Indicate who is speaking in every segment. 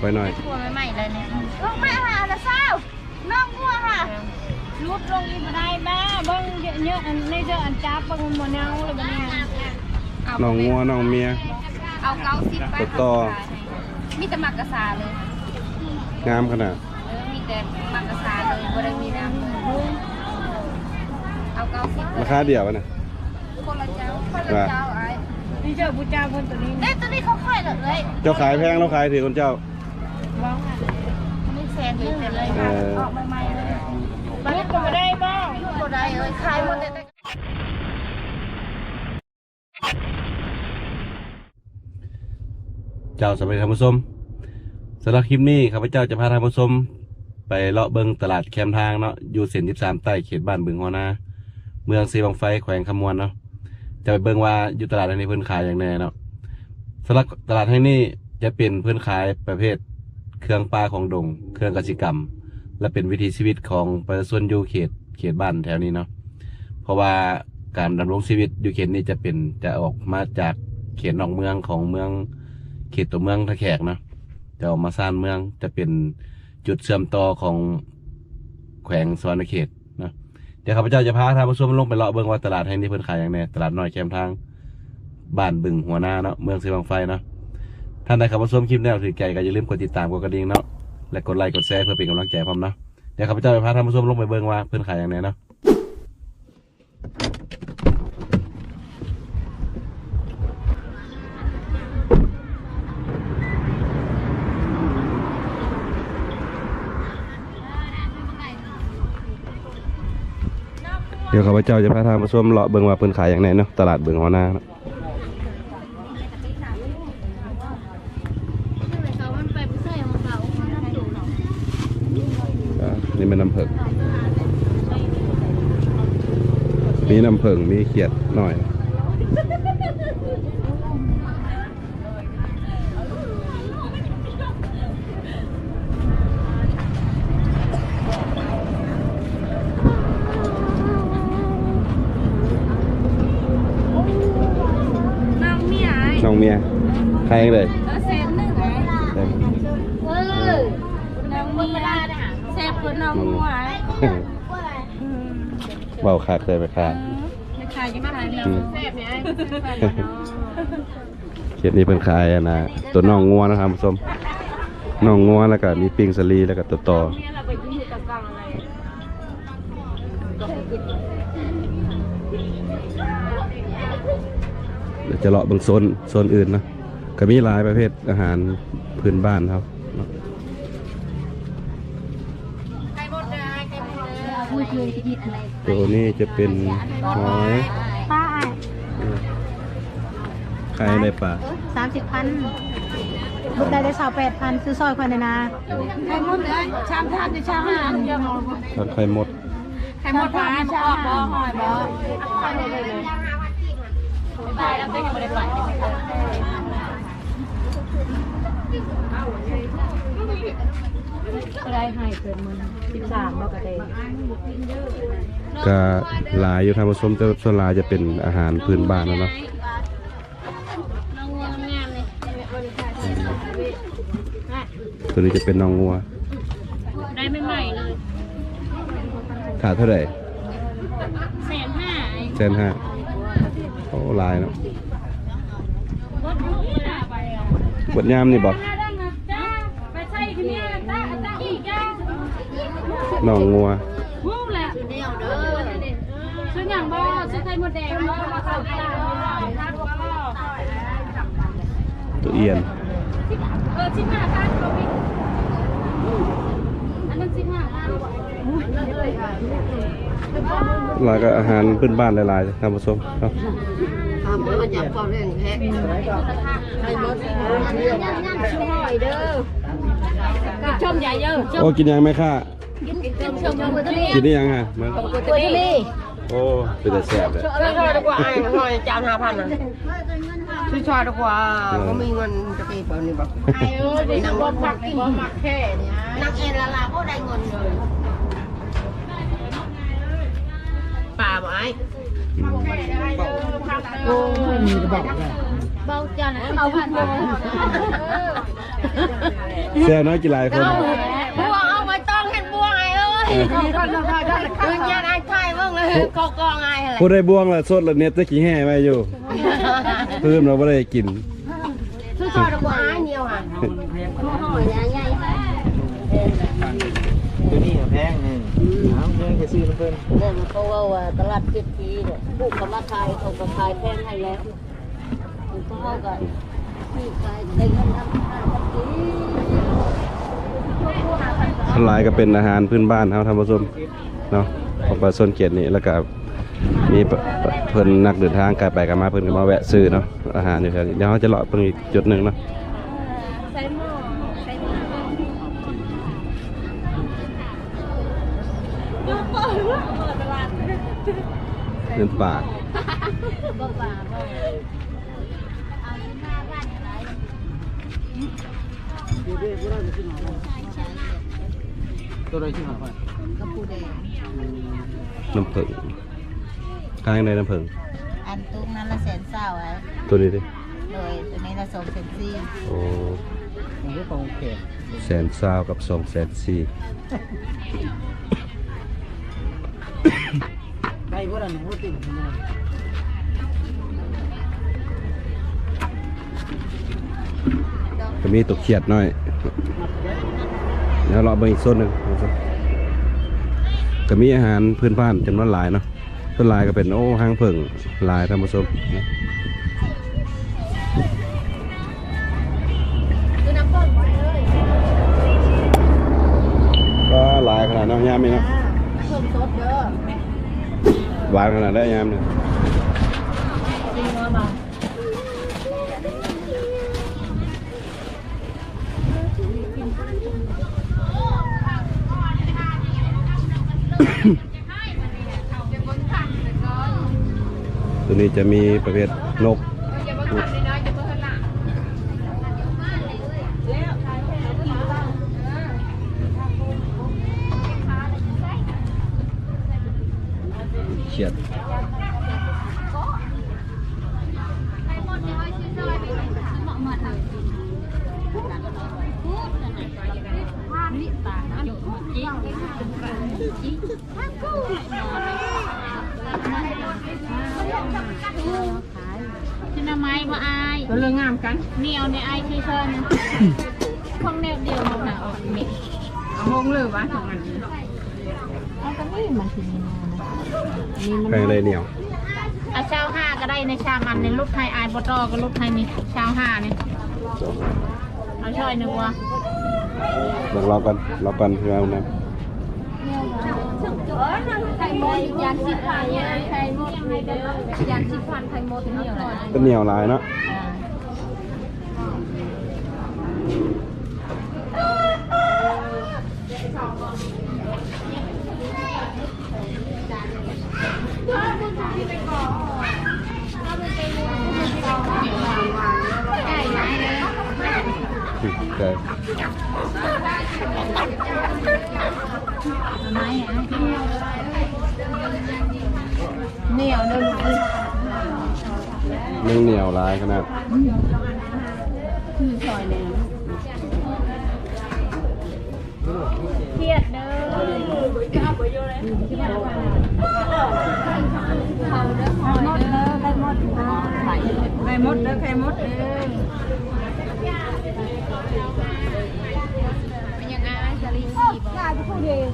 Speaker 1: ไว้หน่อย
Speaker 2: ตัวใหม่ๆเลยเนี่ย
Speaker 3: ลงมาหาละเศร้าน้องงัวค่ะ
Speaker 2: รูดลงอีกบ่ได้บ้าเบิ่งเยอะๆอันในเจออันจับเบิ่งมันบ่เนาเลยบ่เนี่ยเอา
Speaker 1: น้องงัวน้องเมีย
Speaker 2: เอาเก้าสิบไป
Speaker 1: ตัวต่อ
Speaker 2: มีแต่มักกะสาเลย
Speaker 1: งามขนาด
Speaker 2: เออมีแต่มักกะสาเลยบ่ได้มีน้ำเลยเอาเก้าสิบ
Speaker 1: ราคาเดียวอะนะ
Speaker 2: คนละเจ้าคนละเจ้าไอ้นี่เจ้าบูชาเพิ่นตัวนี้
Speaker 3: เอ้ยตัวนี้เขาค่อยเหรอเลย
Speaker 1: เจ้าขายแพงแล้วขายถือคนเจ้า
Speaker 2: บ้องค่ะ
Speaker 3: นี่แสนหนึงเลยค่ะ
Speaker 1: ออ
Speaker 3: กใหม่ๆเลย
Speaker 2: รูดก็ได้บ้าง
Speaker 3: กบ่ได้เลยขายหมดแต่
Speaker 1: เจ้าสมัยท่านผู้ชมสำหรับคลิปนี้ข้าพเจ้าจะพาท่านผู้ชมไปเลาะเบิงตลาดแคมทางเนาะอยู่เส้น13ใต้เขตบ้านบึงหัวนาเมืองสีบางไฟแขวงคำมวนเนาะจะไปเบิงว่าอยู่ตลาดแห่งนี้เพิ่นขายอย่างแน่เนาะสำหรับตลาดแห่งนี้จะเป็นเพิ่นขายประเภท เครื่องปลาของดง เครื่องกสิกรรม และเป็นวิถีชีวิตของประชาชนอยู่เขตเขตบ้านแถวนี้เนาะเพราะว่าการดำรงชีวิตอยู่เขตนี้จะเป็นจะออกมาจากเขตนอกเมืองของเมืองเขตตัวเมืองท่าแขกเนาะจะออกมาสร้างเมืองจะเป็นจุดเชื่อมต่อของแขวงสวรรณเขตเนาะเดี๋ยวข้าพเจ้าจะพาท่านผู้ชมลงไปเลาะเบิ่งว่าตลาดแห่งนี้เพิ่นขายอย่างแน่ตลาดน้อยแคมทางบ้านบึงหัวหน้าเนาะเมืองสีบางไฟเนาะ ท่านใดเข้ามาชมคลิปแนวถือใจก็อย่าลืมกดติดตามกดกระดิ่งเนาะและกดไลค์กดแชร์เพื่อเป็นกำลังใจพร้อมเนาะเดี๋ยวข้าพเจ้าจะพาท่านผู้ชมลงไปเบิ่งว่าเพิ่อนขายอย่างแน่เนาะเดี๋ยวข้าพเจ้าจะพาท่านผู้ชมเลาะเบิ่งว่าเพิ่อนขายอย่างไรเนาะตลาดเบิ่งหัวหน้าเนาะ
Speaker 2: เขามันไปเสื้อของเขาน้ำดูเนาะ
Speaker 1: อ่านี่เป็นน้ำเพิง มีน้ำเพิงมีเขียดหน่อย
Speaker 2: น้ำเมียไอ้
Speaker 1: น้องเมียใครเลย
Speaker 2: เออเซนหนึ่งไอ้
Speaker 1: เต็ม
Speaker 2: เออน้ำเมียเซฟคนน้ำหัวไอ้
Speaker 1: เบาคักเลยไปค่ะ
Speaker 2: ไม่ขายยังขายเนาะเซฟเนี่ยไอ้
Speaker 1: เขียดนี้เพิ่นขายอะนะตัวน้องงัวนะครับผู้ชมน้องงัวแล้วก็มีปิงสลีแล้วก็ตัวต่อ
Speaker 2: เนี่ยเราไปยืนอยู่ตะกลางอะไร
Speaker 1: เดี๋ยวจะเลาะเบางโซนโซนอื่นเนาะก็มีหลายประเภทอาหารพื้นบ้านครับ
Speaker 2: ใครหมดเลยใครหมดเลยพูดเลยที่ยิดอะไร
Speaker 1: ตัวนี้จะเป็นหอย
Speaker 2: ป้า
Speaker 1: ไข่ในป่า
Speaker 3: สามสิบพันบุดได้ได้สาวแปดพันซื้อซอยคนในนา
Speaker 2: ใครหมดเลยชามทานจะชามอาหารเยอะมาก
Speaker 1: ทอดไข่มด
Speaker 2: ใครหมดปลาหมออกบ่หอยบ่ไปเลยเลยไปแล้วก็ยังไม่ได้ไป ก็ได้ให้เกินมันสิบสามบ่ก็ได้
Speaker 1: ก็หลายอยู่ทางผสมแต่ส่วนหลายจะเป็นอาหารพื้นบ้านแล้วเนาะ
Speaker 2: น้องงัวงามเลย
Speaker 1: ตัวนี้จะเป็นน้องงัว
Speaker 2: ได้ใหม่ๆเลย
Speaker 1: ขาดเท่าไหร่
Speaker 2: แสนห้า
Speaker 1: เซนห้าโอ้หลายเนาะ
Speaker 2: รถลูกไม่ไปอะ
Speaker 1: บดยามนี่บอก
Speaker 2: จ้าดังนะจ้าไปใส่ที่นี่จ้าจ้าอีกจ้า
Speaker 1: น้องงัว
Speaker 2: ฮู้แหละเดียวเด้อซื้อหยังบ่ซื้อไข่มดแดงบ่ตั
Speaker 1: วเอียน
Speaker 2: เออสิบห้าพันบ่พี่อันนั้นสิบห้าพัน
Speaker 1: หลายก็อาหารพื้นบ้านหลายๆท่างผสมครับ
Speaker 4: ทำแล้วอยากก็เร่งแพ็คให้รถ
Speaker 2: ช่วยเด้อชมใหญ่เยอะ
Speaker 1: โอ้กินยังไหมค่ะ
Speaker 2: ชมมือทะเล
Speaker 1: กินได้ยังฮะมัน
Speaker 2: มือทะเล
Speaker 1: โอ้เป็นแต่แสบเลย
Speaker 4: ไม่ชอยดีกว่าไอ้หอยจานห้าพันอะช่วยชอยดีกว่าก็มีเงินจะไปเปิดนี่บอก
Speaker 2: ไอ้เอ้ยนั่งรถพักกินบ่มักแค่เนี่ย
Speaker 4: นักเอ็นละลาก็ได้เงินเลยป่าไม้
Speaker 1: อืม
Speaker 4: โอ้มีจะบอกเลย
Speaker 2: เบาจังเอาพันบ่
Speaker 1: แซ่น้อยกี่หลายคน
Speaker 4: บัวเอามาต้องเห็นบัวไงเอ้ยเดินยันไอ้ไทยบิ่งเลยกอกองไงอะไร
Speaker 1: ผู้ได้บวงละสดละเน็ตตะกี้แห่ไว้อยู่เพิ่มเราบ่ได้กิน
Speaker 4: ชื่อชอดบัวไอ้เนี่ยวอะ
Speaker 5: ตัวนี้แพงนี่เอาเงินไป ซื้อน้ำเพิ่น
Speaker 6: เนี่ยเขาว่าว่าตลาดเจ็ดปีเนี่ยลูกเขามาขายเขาก็ขายแพงให้แล้วมันก็เข้ากันที่ขายได้เงินทำทานทำกิน
Speaker 1: ทลายก็เป็นอาหารพื้นบ้านเฮาทำผสมเนาะของปลาส้นเกียรตินี่แล้วก็มีปะปะเพิ่นนักเดินทางกลับไปกลับมาเพิ่นก็มาแวะซื้อเนาะอาหารอยู่แถวนี้เดี๋ยวเราจะเลาะเพิ่นอีกจุดหนึงเนาะ เดินป่า
Speaker 5: ตัวใดที่หาไป
Speaker 6: ก็ผู้แดง
Speaker 1: น้ำผึ้งข้างในน้ำผึ้ง
Speaker 6: อันตุ้งนั้นละแสนเศร้าไอ้
Speaker 1: ตัวนี้ดิ
Speaker 6: โดยตัวนี้ละสองแสนสี่
Speaker 1: โอ้
Speaker 5: มันก็ของแขก
Speaker 1: แสนซาวกับสองแสนสี่
Speaker 5: ได้บ่ได้หนูติ่งมา
Speaker 1: ก็มีตกเขียดน้อยเดี๋ยวเราเบิ่งอีกโซนหนึ่งก็มีอาหารพื้นบ้านจำนวนหลายเนาะต้นหลายก็เป็นโอ้ห้างเพิ่งหลายท่านผู้ชมนะ
Speaker 2: คือน้ำต้นไปเลย
Speaker 1: ก็หลายขนาดน้ำยามนี่เนาะ หวานขนาดได้ยามเนี่ยตัวนี้จะมีประเภทนก
Speaker 2: น้ำ ไม้มาอาย
Speaker 4: ตัวเรื่องงามกัน
Speaker 2: เหนียวใน อายที่เชิญห้องแนวเดียวมันน่ะออกเม็ด
Speaker 4: เอามงเลยวะสองอัน
Speaker 2: เอาก็นี่มันคือนี่นะนี่มัน
Speaker 1: แพงเลยเหนียว
Speaker 2: เอาเช้าห้าก็ได้ในชามันในลูกไทยอายบตอก็ลูกไทยนี่เช้าห้านี่เอาช่อยหนึ่งวะ
Speaker 1: ลองรอกันรอกันเพื่อนนะ
Speaker 2: ไข่มดยานสิบพันไข่มดยานสิบพันไข่มดเหนียวเลย
Speaker 1: ก็เหนียวหลายเนาะ
Speaker 2: ไก่ ไหนเลย
Speaker 1: แต่
Speaker 2: ไม้อะเหนียวเลย
Speaker 1: นึ่งเหนียวหลายขนาด
Speaker 2: คือซอยเลยเครียดเด้อ เอาไปโยเลยเครียดว่าเขาเด้อหมดเด้อไข่มดไข่มดเด้อไข่มดเด้อเป็นยังไงสลีสีบ่
Speaker 3: กายผู้เดียว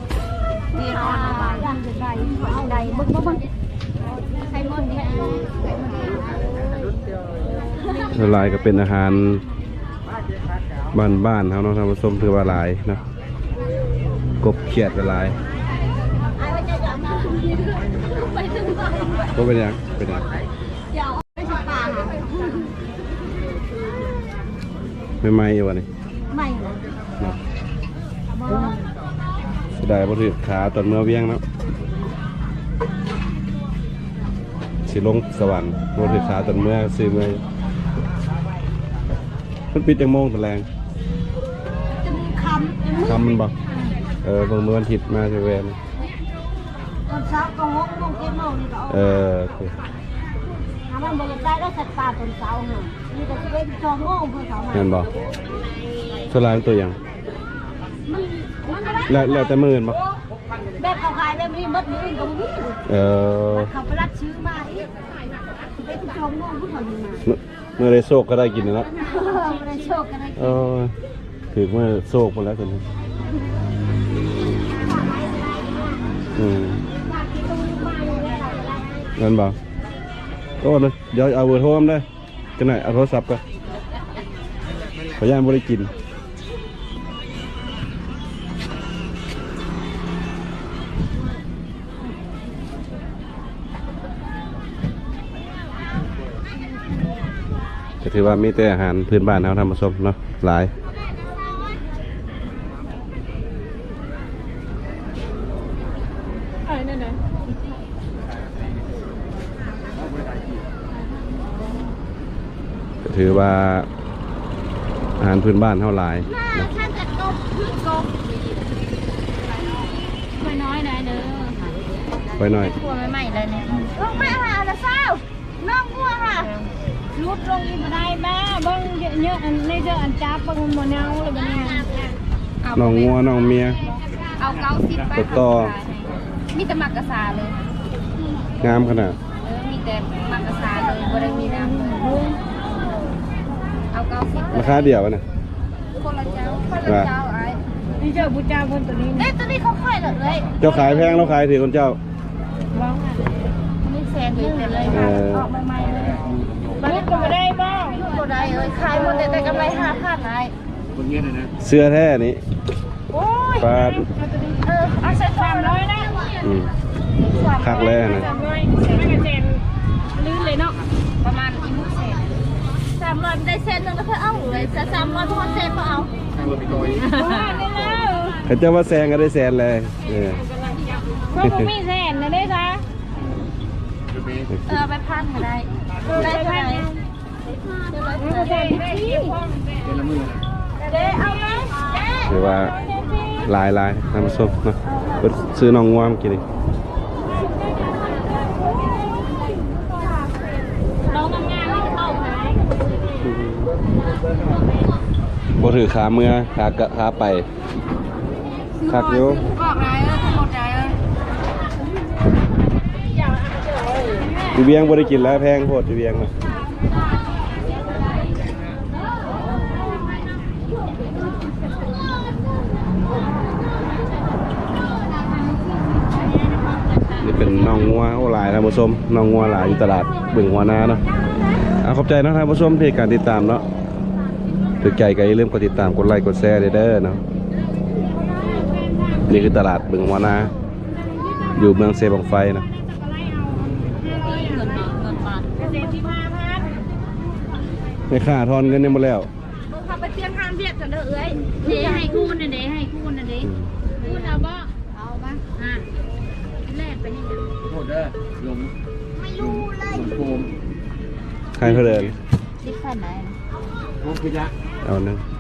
Speaker 2: นี่ร้อน
Speaker 3: ย่างจะได้เอาได้บึ้งบึ้งบึ้ง
Speaker 2: ไข่มดนี่ไข่มด
Speaker 1: ละลายก็เป็นอาหารบ้านบ้านๆเขาเนาะทำผสมถือว่าหลายเนาะกบเขียดละลาย ก็เป็นหยังเป็นหยังไม่ไหม้อยู่วะนี่
Speaker 3: ไม่
Speaker 1: เนาะเสียดายบ่ถือขาตอนเมื่อเวียงเนาะสิลงสวรรค์บ่ถือขาตอนเมื่อซื้อเมื่อมันปิดจังโมงตะแรง
Speaker 3: คำ
Speaker 1: คำมันบ่เออเบิ่งเมื่อวันอาทิตย์มาจะแวน
Speaker 3: ตอนเช้าก็หกโมงเจ็ดโมงนี่ก็
Speaker 1: เออโอเค
Speaker 3: ถ้ามันบริได้แล้วสัตว์ป่าตอนเช้าหน่อยนี่ก็จะเป็นสองโมงเพื่อเขามา
Speaker 1: งั้นบ่สลายมันตัวหยัง
Speaker 3: ส
Speaker 1: แล้วแล้วแต่หมื่นบ่
Speaker 6: แบบเขาขายแบบนี้มัดมืออื่นก็บ่มี
Speaker 1: เออ
Speaker 6: เขาไปรัดซื้อมาอีกไปทุกจองน้องผู้ทำมา
Speaker 1: เมื่อเมื่อได้โชคก็ได้กินแล้วเนาะ
Speaker 6: ไม่ได้โชคกันได้
Speaker 1: เออถือเมื่อโชคหมดแล้วคนนี้อืม นั่นบ่ก็เลยเดี๋ยวเอาเบอร์โทรมาได้กันไหนเอาโทรศัพท์ก็ขออนุญาตบริกินถือว่ามีแต่อาหารพื้นบ้านเราทำมาสมเนาะหลาย
Speaker 2: เออนั่นน่ะ
Speaker 1: ก็ ถือว่าอาหารพื้นบ้านเท่าหลายนะ
Speaker 2: ถ้าจะกบคือกบไม่น้อยนะเด้อ
Speaker 1: ไว้หน่อย
Speaker 2: ตัวใหม่เลยเนี่ย
Speaker 4: ลงมาหาละเศร้าน้องงัวค่ะ
Speaker 2: รุดลงอีกบ่ได้แม่เบิ่งเยอะๆอันในเด้ออันจับเบิ่งบ่เนาเลยบ่เนี่ย
Speaker 1: น้องงัวน้องเมีย
Speaker 2: เอาเก้าสิบไป
Speaker 1: ต่อ
Speaker 2: มีแต่มักกะสาเลย
Speaker 1: งามขนาด
Speaker 2: มีแต่มักกะสาเลยบ่ได้มีน้ำเอาเก้าสิบ
Speaker 1: รา คาเดียวนะ
Speaker 2: คนละเจ้า
Speaker 1: ว่า
Speaker 2: เจ้าไอ้นี่เจ้าบูชาคนตัวนี้
Speaker 4: เอ้ยตัวนี้เขาค่อยเลยเลย
Speaker 1: เจ้าขายแพงเราขายถือคนเจ้า
Speaker 2: ร้องอะ
Speaker 4: มีแสนหนึ่งเลย
Speaker 1: เอ
Speaker 4: ค่ะ
Speaker 1: อ
Speaker 4: ออกใหม่ๆเลย
Speaker 2: รุดก็บ่ได้บ้าง
Speaker 4: ตัวใดเอ้ยขายหมดแต่ได้กำไรห้าพันไอ้
Speaker 5: คนเงี้ยเลยนะ
Speaker 1: เสื้อแท้นี้
Speaker 4: โอ้ย
Speaker 1: ปลา
Speaker 4: เออเอาใส่สามร้อยนะ
Speaker 1: อืมคักแล้วนะ
Speaker 2: สามร้อยเสียไม่กันเจนลื่นเลยเนาะประมาณอีมุกเศษ
Speaker 4: สามร้อยได้เซนหนึ่งแล้วเพื่อเอาเลยสามร้อยพอเซนพอเอา
Speaker 1: เขาเจ้าว่าแซงก็ได้แซนเลยเออ
Speaker 2: เพราะผมมีแสนนะได้จ้ะ
Speaker 4: เออไปพันก็ได้ได้เท่าไหร่
Speaker 2: แสนได้ที่
Speaker 5: เป็นละมือ
Speaker 4: เด้เอาไหมเด้
Speaker 1: ถือว่าหลายหลายทำมาสมเนาะเพิ่นซื้อน้องงัวเมื่อกี้นี่
Speaker 2: น้องงามๆนี่เข้าหาย
Speaker 1: บ่ถือขาเมื่อขากะขาไปคักอยู่
Speaker 2: บอกไรเออหมดไรเออ
Speaker 1: อยู่เวียงบ่ได้กินแล้วแพงโพดอยู่เวียงนะนี่เป็นน้องงัวโอ้หลายท่านผู้ชมน้องงัวหลายอยู่ตลาดบึงหัวนาเนาะเอาขอบใจนะท่านผู้ชมที่การติดตามเนาะ ถือใจก็อย่าลืมกดติดตามกดไลค์กดแชร์เด้อเนาะนี่คือตลาดบึงหัวนา อยู่เมืองเซบังไฟนะ
Speaker 2: เงินเงินบาทเศษที่มาพัน
Speaker 1: ไม่ค่าทอนเงินยังหมดแล้ว
Speaker 4: เขาไปเตรียมทางเวียดกันเด้อเอ้ย
Speaker 2: เดี๋ยวให้คูณนะเดี๋ยวให้คูณนะเดี๋ยวคูณเอาบ่เอาบ่อะแลกไปนี่เดี๋ยว
Speaker 5: โทษเด้อลง
Speaker 4: ไม่รู้เลย
Speaker 5: ลงโฟม
Speaker 1: ใครเขาเดิน
Speaker 2: สิบพันไหน
Speaker 5: โฟมคือยะ
Speaker 1: I don't know.